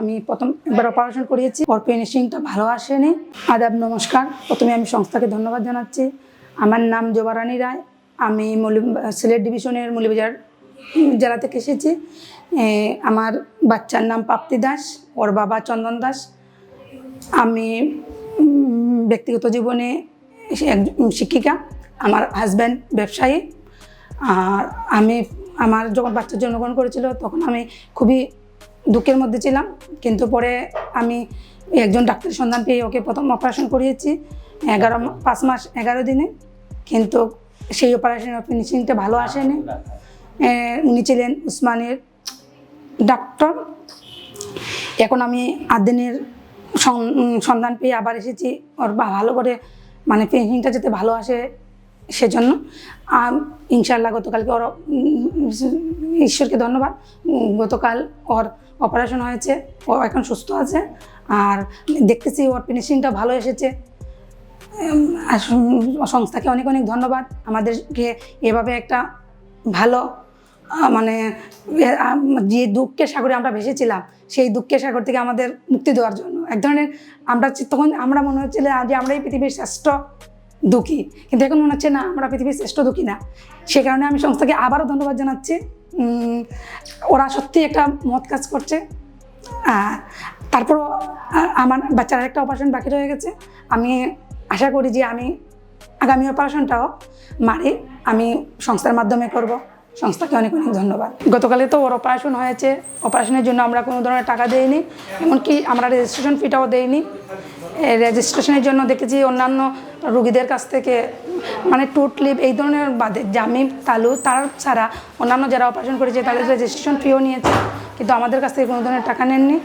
আমি প্রথম একবার অপারেশন করিয়েছি ওর ফিনিশিংটা ভালো আসেনি। আদাব, নমস্কার। প্রথমে আমি সংস্থাকে ধন্যবাদ জানাচ্ছি। আমার নাম জোবারানী রায়। আমি মৌলি সিলেট ডিভিশনের মৌলিবাজার জেলা থেকে এসেছি। আমার বাচ্চার নাম পাপ্তি দাস, ওর বাবা চন্দন দাস। আমি ব্যক্তিগত জীবনে শিক্ষিকা, আমার হাজব্যান্ড ব্যবসায়ী। আর আমি, আমার যখন বাচ্চা জন্মগ্রহণ করেছিল, তখন আমি খুবই দুঃখের মধ্যে ছিলাম, কিন্তু পরে আমি একজন ডাক্তারের সন্ধান পেয়ে ওকে প্রথম অপারেশন করিয়েছি, এগারো পাঁচ মাস, এগারো দিনে। কিন্তু সেই অপারেশনের ফিনিশিংটা ভালো আসেনি। উনি ছিলেন উসমানের ডাক্তার। এখন আমি আট দিনের সন্ধান পেয়ে আবার এসেছি। ওর ভালো করে মানে ফিনিশিংটা যাতে ভালো আসে সেজন্য ইনশাল্লাহ গতকালকে ওর ঈশ্বরকে ধন্যবাদ। গতকাল ওর অপারেশন হয়েছে, ও এখন সুস্থ আছে। আর দেখতেছি ওর ফিনিশিংটা ভালো এসেছে। সংস্থাকে অনেক অনেক ধন্যবাদ। আমাদেরকে এভাবে একটা ভালো মানে যে দুঃখের সাগরে আমরা ভেসেছিলাম, সেই দুঃখের সাগর থেকে আমাদের মুক্তি দেওয়ার জন্য। এক ধরনের আমরা তখন আমরা মনে হচ্ছিল যে আমরাই পৃথিবীর শ্রেষ্ঠ দুঃখী। কিন্তু এখন মনে হচ্ছে, না, আমরা পৃথিবীর শ্রেষ্ঠ দুঃখী না। সে কারণে আমি সংস্থাকে আবারও ধন্যবাদ জানাচ্ছি। ওরা সত্যি একটা মত কাজ করছে। তারপরও আমার বাচ্চার একটা অপারেশন বাকি রয়ে গেছে। আমি আশা করি যে আমি আগামী অপারেশনটাও মারি, আমি সংস্থার মাধ্যমে করব। সংস্থাকে অনেক অনেক ধন্যবাদ। গতকালে তো ওর অপারেশন হয়েছে। অপারেশনের জন্য আমরা কোনো ধরনের টাকা দেইনি, এমনকি আমরা রেজিস্ট্রেশন ফিটাও দেইনি। রেজিস্ট্রেশনের জন্য দেখেছি অন্যান্য রুগীদের কাছ থেকে মানে টুট লিপ এই ধরনের বাদে, জামি, তালু, তার ছাড়া অন্যান্য যারা অপারেশন করেছে, তাদের রেজিস্ট্রেশন ফিও নিয়েছে, কিন্তু আমাদের কাছ থেকে কোনো ধরনের টাকা নেননি।